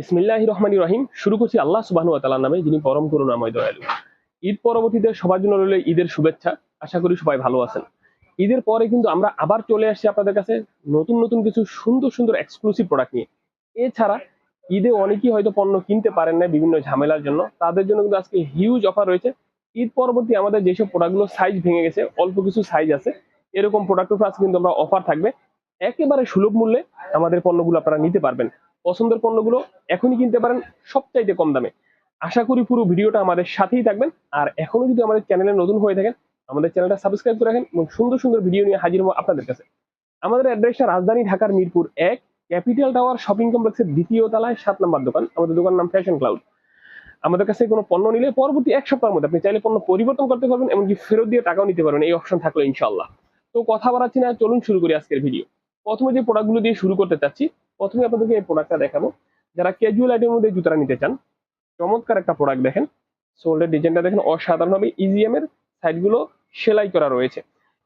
বিসমিল্লাহ রহমানি রহিম। শুরু করছি আল্লাহ সুবাহনু তালার নামে, যিনি পরম করুণাময় দয়ালু। ঈদ পরবর্তীতে সবার জন্য রইল ঈদের শুভেচ্ছা। আশা করি সবাই ভালো আছেন। ঈদের পরে কিন্তু আমরা আবার চলে আসছি আপনাদের কাছে নতুন নতুন কিছু সুন্দর সুন্দর এক্সক্লুসিভ প্রোডাক্ট নিয়ে। এছাড়া ঈদে অনেকেই হয়তো পণ্য কিনতে পারেন না বিভিন্ন ঝামেলার জন্য। তাদের জন্য কিন্তু আজকে হিউজ অফার রয়েছে। ঈদ পরবর্তী আমাদের যেসব প্রোডাক্টগুলো সাইজ ভেঙে গেছে, অল্প কিছু সাইজ আছে, এরকম প্রোডাক্টের উপর আজকে কিন্তু আমরা অফার থাকবে। একেবারে সুলভ মূল্যে আমাদের পণ্যগুলো আপনারা নিতে পারবেন। পছন্দের পণ্যগুলো এখনই কিনতে পারেন সবচাইতে কম দামে। আশা করি পুরো ভিডিওটা আমাদের সাথেই থাকবেন। আর এখনও যদি আমাদের চ্যানেলে নতুন হয়ে থাকেন, আমাদের চ্যানেলটা সাবস্ক্রাইব করে রাখেন এবং সুন্দর সুন্দর ভিডিও নিয়ে হাজির হব আপনাদের কাছে। আমাদের অ্যাড্রেসটা রাজধানী ঢাকার মিরপুর এক, ক্যাপিটাল টাওয়ার শপিং কমপ্লেক্সের দ্বিতীয় তলায় সাত নম্বর দোকান। আমাদের দোকান নাম ফ্যাশন ক্লাউড আমাদের কাছে কোনো পণ্য নিলে পরবর্তী এক সপ্তাহের মধ্যে আপনি চাইলে পণ্য পরিবর্তন করতে পারবেন, এমনকি ফেরত দিয়ে টাকাও নিতে পারবেন। এই অপশন থাকল ইনশাল্লাহ তো কথা বাড়াচ্ছি না, চলুন শুরু করি আজকের ভিডিও। প্রথমে যে প্রোডাক্টগুলো দিয়ে শুরু করতে চাচ্ছি, প্রথমে আপনাদেরকে এই প্রোডাক্টটা দেখাবো। যারা ক্যাজুয়াল আইটেমের মধ্যে জুতারা নিতে চান, চমৎকার একটা প্রোডাক্ট দেখেন। সোল্ডের ডিজাইনটা দেখেন, অসাধারণভাবে ইজিএম এর সাইডগুলো সেলাই করা রয়েছে।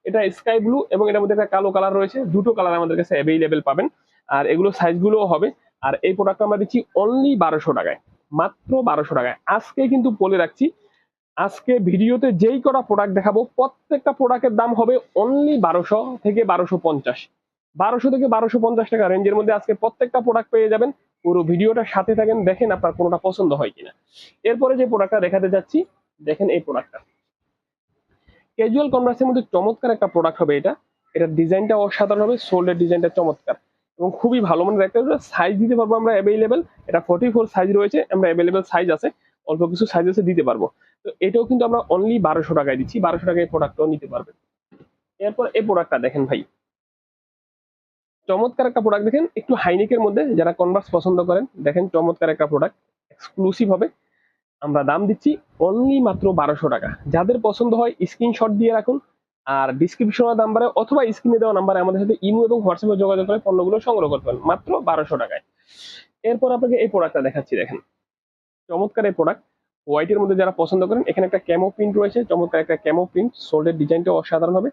এটা স্কাই ব্লু এবং এটার মধ্যে একটা কালো কালার রয়েছে। দুটো কালার আমাদের কাছে অ্যাভেলেবেল পাবেন। আর এগুলো সাইজগুলোও হবে। আর এই প্রোডাক্টটা আমরা দিচ্ছি অনলি বারোশো টাকায়। মাত্র বারোশো টাকায়। আজকে কিন্তু বলে রাখছি, আজকে ভিডিওতে যেই কটা প্রোডাক্ট দেখাবো, প্রত্যেকটা প্রোডাক্টের দাম হবে অনলি বারোশো থেকে বারোশো পঞ্চাশ। বারোশো থেকে বারোশো পঞ্চাশ টাকা রেঞ্জের মধ্যে আজকে প্রত্যেকটা প্রোডাক্ট পেয়ে যাবেন। পুরো ভিডিওটা সাথে থাকেন, দেখেন আপনার কোনোটা পছন্দ হয় কিনা। এরপরে যে প্রোডাক্টটা দেখাতে যাচ্ছি, দেখেন এই প্রোডাক্টটা ক্যাজুয়াল কনভার্সের মধ্যে চমৎকার একটা প্রোডাক্ট হবে এটা। এটার ডিজাইনটা অসাধারণ হবে সোল্ডের ডিজাইনটা চমৎকার। এবং খুবই ভালো মানে একটা সাইজ দিতে পারব আমরা অ্যাভেলেবেল এটা ফোর্টি ফোর সাইজ রয়েছে, আমরা অ্যাভেলেবেল সাইজ আছে, অল্প কিছু সাইজ আছে দিতে পারব। তো এটাও কিন্তু আমরা অনলি বারোশো টাকায় দিচ্ছি, বারোশো টাকায় প্রোডাক্টটাও নিতে পারবেন। এরপর এই প্রোডাক্টটা দেখেন ভাই। চমৎকার একটা প্রোডাক্ট দেখেন, একটু হাইনিকের মধ্যে, যারা কনভার্স পছন্দ করেন, দেখেন চমৎকার একটা প্রোডাক্ট এক্সক্লুসিভ হবে। আমরা দাম দিচ্ছি অনলি মাত্র বারোশো টাকা। যাদের পছন্দ হয় স্ক্রিনশট দিয়ে রাখুন, আর ডিসক্রিপশনের নাম্বারে অথবা স্ক্রিনে দেওয়া নাম্বারে আমাদের সাথে ইমো এবং হোয়াটসঅ্যাপে যোগাযোগ করে পণ্যগুলো সংগ্রহ করতে পারেন, মাত্র বারোশো টাকায়। এরপর আপনাকে এই প্রোডাক্টটা দেখাচ্ছি, দেখেন। চমৎকার এই প্রোডাক্ট হোয়াইটের মধ্যে যারা পছন্দ করেন, এখানে একটা ক্যামো প্রিন্ট রয়েছে, চমৎকার একটা ক্যামো প্রিন্ট সোল্ডের ডিজাইনটা অসাধারণ হবে।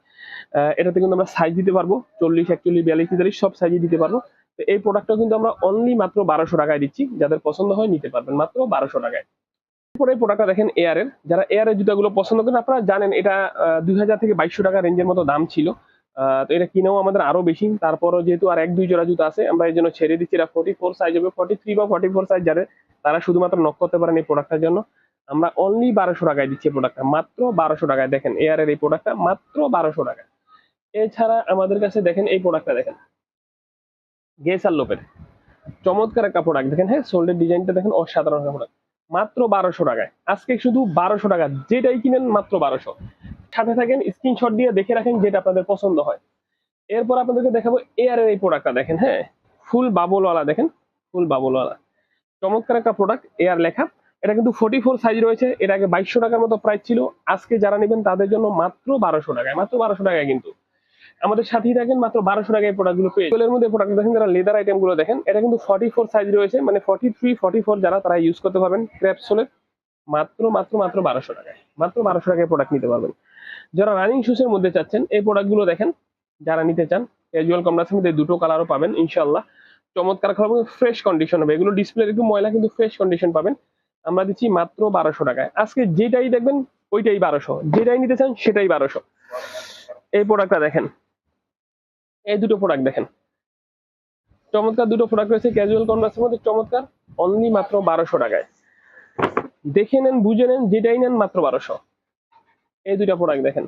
এটাতে কিন্তু আমরা সাইজ দিতে পারব, চল্লিশ, একচল্লিশ, বিয়াল্লিশ, তেতাল্লিশ, সব সাইজই দিতে পারব। তো এই প্রোডাক্টটা কিন্তু আমরা অনলি মাত্র বারোশো টাকায় দিচ্ছি। যাদের পছন্দ হয় নিতে পারবেন মাত্র বারোশো টাকায়। এরপরে প্রোডাক্টটা দেখেন এয়ারের যারা এয়ারের জুতাগুলো পছন্দ করেন, আপনারা জানেন এটা দুই হাজার থেকে বাইশশো টাকা রেঞ্জের মতো দাম ছিল। তো এটা কিনেও আমাদের আরও বেশি। তারপরও যেহেতু আর এক দুই জোড়া জুতো আছে, আমরা এই জন্য ছেড়ে দিচ্ছি। এটা ফোর্টি ফোর সাইজ হবে। ফোর্টি থ্রি বা ফোর্টি ফোর সাইজ যাদের, তারা শুধুমাত্র নক করতে পারেন এই প্রোডাক্টটার জন্য। আমরা অনলি বারোশো টাকায় দিচ্ছি প্রোডাক্টটা মাত্র বারোশো টাকায়। দেখেন এয়ারের এই প্রোডাক্টটা মাত্র বারোশো টাকা এছাড়া আমাদের কাছে দেখেন এই প্রোডাক্টটা দেখেন। গেসার লোপের। চমৎকার একটা প্রোডাক্ট দেখেন হ্যাঁ সোল্ডের ডিজাইনটা দেখেন অসাধারণ একটা প্রোডাক্ট মাত্র বারোশো টাকায়। আজকে শুধু বারোশো টাকা। যেটাই কিনেন, মাত্র বারোশো। সাথে থাকেন স্ক্রিনশট দিয়ে দেখে রাখেন যেটা আপনাদের পছন্দ হয়। এরপর আপনাদেরকে দেখাবো এয়ারের এই প্রোডাক্টটা দেখেন হ্যাঁ? ফুল বাবলওয়ালা দেখেন? ফুল বাবলওয়ালা চমৎকার একটা প্রোডাক্ট এয়ার লেখা। এটা কিন্তু ফোর্টি ফোর সাইজ রয়েছে। এটা আগে বাইশশো টাকার মতো প্রাইস ছিল। আজকে যারা নেবেন, তাদের জন্য মাত্র বারোশো টাকায়, মাত্র বারোশো টাকায় কিন্তু। আমাদের সাথেই থাকেন, মাত্র বারোশো টাকায় প্রোডাক্টগুলো পেয়ে এর মধ্যে প্রোডাক্ট দেখেন, যারা লেদার আইটেমগুলো দেখেন, এটা কিন্তু ফর্টি ফোর সাইজ রয়েছে। মানে ফর্টি থ্রি ফর্টি ফোর যারা, তারা ইউজ করতে পারবেন। ক্র্যাপসোলের মাত্র মাত্র মাত্র বারোশো টাকায়। মাত্র বারোশো টাকায় প্রোডাক্ট নিতে পারবেন। যারা রানিং শুসের মধ্যে চাচ্ছেন, এই প্রোডাক্টগুলো দেখেন, যারা নিতে চান ক্যাজুয়াল কমরাসের মধ্যে দুটো কালারও পাবেন ইনশাল্লাহ চমৎকার খারাপ ফ্রেশ কন্ডিশন হবে। এগুলো ডিসপ্লে একটু ময়লা, কিন্তু ফ্রেশ কন্ডিশন পাবেন। আমরা দিচ্ছি মাত্র বারোশো টাকায়। আজকে যেটাই দেখবেন, ওইটাই বারোশো। যেটাই নিতে চান, সেটাই বারোশো। এই প্রোডাক্টটা দেখেন। এই দুটো প্রোডাক্ট দেখেন। চমৎকার দুটো প্রোডাক্ট রয়েছে ক্যাজুয়াল কনভার্সের মধ্যে, চমৎকার। অনলি মাত্র বারোশো টাকায়। দেখে নেন, বুঝে নেন, যেটাই নেন, মাত্র বারোশো। এই দুইটা প্রোডাক্ট দেখেন।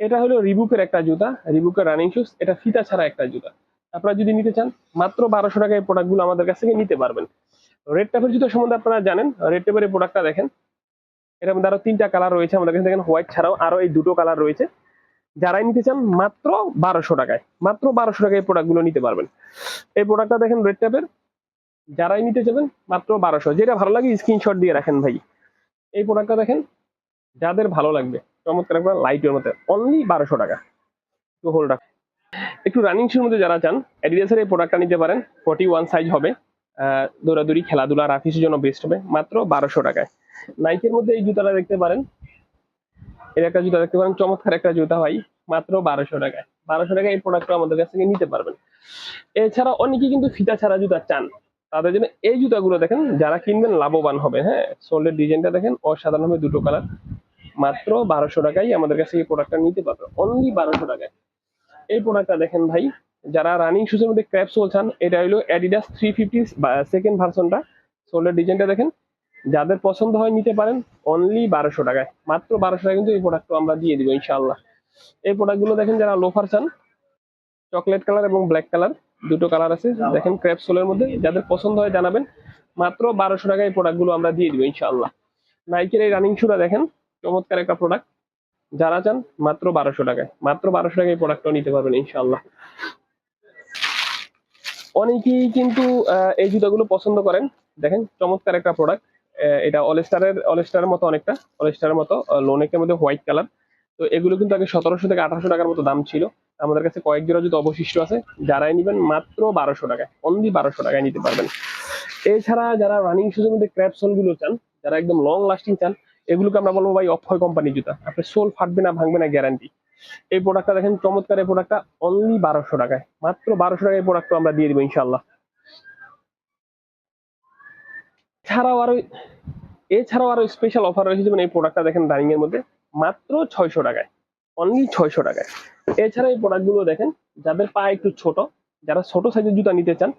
এটা হলো রিবুকের একটা জুতা রিবুকের রানিং শুজ এটা ফিতা ছাড়া একটা জুতা। আপনারা যদি নিতে চান, মাত্র বারোশো টাকায় প্রোডাক্টগুলো আমাদের কাছ থেকে নিতে পারবেন। রেড টাপের জুতা সম্বন্ধে আপনারা জানেন রেড টাপের এই প্রোডাক্টটা দেখেন। এটার মধ্যে আরও তিনটা কালার রয়েছে আমাদের কাছে। দেখেন হোয়াইট ছাড়াও আরও এই দুটো কালার রয়েছে। যারাই নিতে চান, মাত্র বারোশো টাকায়, মাত্র বারোশো টাকায় এই প্রোডাক্টগুলো নিতে পারবেন। এই প্রোডাক্টটা দেখেন রেড টাপের যারাই নিতে চাবেন, মাত্র বারোশো। যেটা ভালো লাগে স্ক্রিনশট দিয়ে রাখেন ভাই। এই প্রোডাক্টটা দেখেন যাদের ভালো লাগবে, চমৎকার একটা লাইটের মধ্যে অনলি বারোশো টাকা। একটু হোল্ড রাখ। একটু রানিং শুর মধ্যে যারা চান অ্যাডিডাসের এই প্রোডাক্টটা নিতে পারেন ফর্টি ওয়ান সাইজ হবে দৌড়াদৌড়ি, খেলাধুলা রাফিসের জন্য বেস্ট হবে, মাত্র বারোশো টাকায়। নাইকের মধ্যে এই জুতাটা দেখতে পারেন। এর একটা জুতা দেখতে পারেন, চমৎকার একটা জুতা ভাই, মাত্র বারোশো টাকায়। বারোশো টাকায় এই প্রোডাক্টটা আমাদের কাছ থেকে নিতে পারবেন। এছাড়া অনেকেই কিন্তু ফিতা ছাড়া জুতা চান। তাদের জন্য এই জুতাগুলো দেখেন, যারা কিনবেন লাভবান হবে হ্যাঁ? সোলের ডিজাইনটা দেখেন অসাধারণভাবে দুটো কালার মাত্র বারোশো টাকায় আমাদের কাছে এই প্রোডাক্টটা নিতে পারবে। অনলি বারোশো টাকায়। এই প্রোডাক্টটা দেখেন ভাই, যারা রানিং শুজের মধ্যে ক্র্যাপ সোল এটা হলো অ্যাডিডাস থ্রি ফিফটি সেকেন্ড ভার্সনটা সোলের ডিজাইনটা দেখেন, যাদের পছন্দ হয় নিতে পারেন অনলি বারোশো টাকায়। মাত্র বারোশো টাকায় কিন্তু এই প্রোডাক্টটা আমরা দিয়ে দিব ইনশাল্লাহ এই প্রোডাক্টগুলো দেখেন যারা লোফার চান চকলেট কালার এবং ব্ল্যাক কালার দুটো কালার আছে। দেখেন ক্র্যাপ সোলের মধ্যে, যাদের পছন্দ হয় জানাবেন। মাত্র বারোশো টাকায় এই প্রোডাক্টগুলো আমরা দিয়ে দিব ইনশাআল্লাহ। নাইকের এই রানিং শুটা দেখেন চমৎকার একটা প্রোডাক্ট যারা চান, মাত্র বারোশো টাকায়। মাত্র বারোশো টাকায় প্রোডাক্টটা নিতে পারবেন ইনশাল্লাহ অনেকেই কিন্তু এই জুতাগুলো পছন্দ করেন। দেখেন, চমৎকার একটা প্রোডাক্ট এটা অলস্টারের অলস্টারের মতো অনেকটা। অলস্টারের মতো লোনেকের মধ্যে হোয়াইট কালার তো এগুলো কিন্তু আগে সতেরোশো থেকে আঠারোশো টাকার মতো দাম ছিল। আমাদের কাছে কয়েক জোড়া জুতো অবশিষ্ট আছে। যারাই নেবেন, মাত্র বারোশো টাকায়। অনলি বারোশো টাকায় নিতে পারবেন। এছাড়া যারা রানিং শুজের মধ্যে ক্র্যাপ সোলগুলো চান, যারা একদম লং লাস্টিং চান এগুলোকে আমরা বলব ভাই অক্ষয় কোম্পানি জুতা। আপনার সোল ফাটবে না, ভাঙবে না গ্যারান্টি এই প্রোডাক্টটা দেখেন, চমৎকার এই প্রোডাক্টটা অনলি বারোশো টাকায়। মাত্র বারোশো টাকায় এই প্রোডাক্টটা আমরা দিয়ে দিব ইনশাল্লাহ ছাড়াও আরও, এছাড়াও আরও স্পেশাল অফার রয়েছে, যেমন এই প্রোডাক্টটা দেখেন রানিং এর মধ্যে, মাত্র ছয়শো টাকায়। অনলি ছয়শো টাকায়। এছাড়া এই প্রোডাক্টগুলো দেখেন, যাদের পা একটু ছোট, যারা ছোট সাইজের জুতা নিতে চান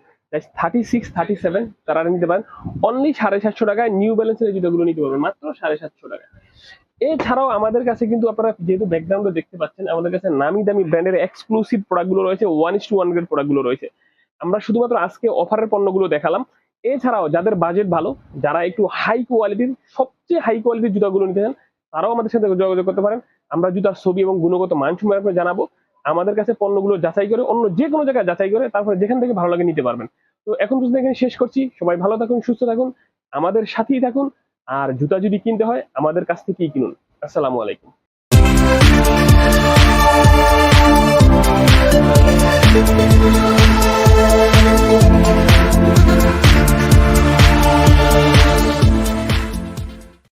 অনলি সাড়ে সাতশো টাকায় নিউ ব্যালেন্সের জুতোগুলো নিতে পারবেন, মাত্র সাড়ে সাতশো টাকায়। এছাড়াও আমাদের কাছে কিন্তু আপনারা যেহেতু ব্যাকগ্রাউন্ডে দেখতে পাচ্ছেন, আমাদের কাছে নামি দামি ব্র্যান্ডের এক্সক্লুসিভ প্রোডাক্টগুলো রয়েছে one is to one grade প্রোডাক্টগুলো রয়েছে। আমরা শুধুমাত্র আজকে অফারের পণ্যগুলো দেখালাম। এছাড়াও যাদের বাজেট ভালো, যারা একটু হাই কোয়ালিটির সবচেয়ে হাই কোয়ালিটির জুতাগুলো নিতে চান, তারাও আমাদের সাথে যোগাযোগ করতে পারেন। আমরা জুতার ছবি এবং গুণগত মান সম্পর্কে জানাব। আমাদের কাছে পণ্যগুলো যাচাই করে, অন্য যে কোনো জায়গায় যাচাই করে তারপরে যেখান থেকে ভালো লাগে নিতে পারবেন। তো এখন পর্যন্ত এখানে শেষ করছি। সবাই ভালো থাকুন, সুস্থ থাকুন, আমাদের সাথেই থাকুন। আর জুতা যদি কিনতে হয়, আমাদের কাছ থেকেই কিনুন। আসসালামু আলাইকুম।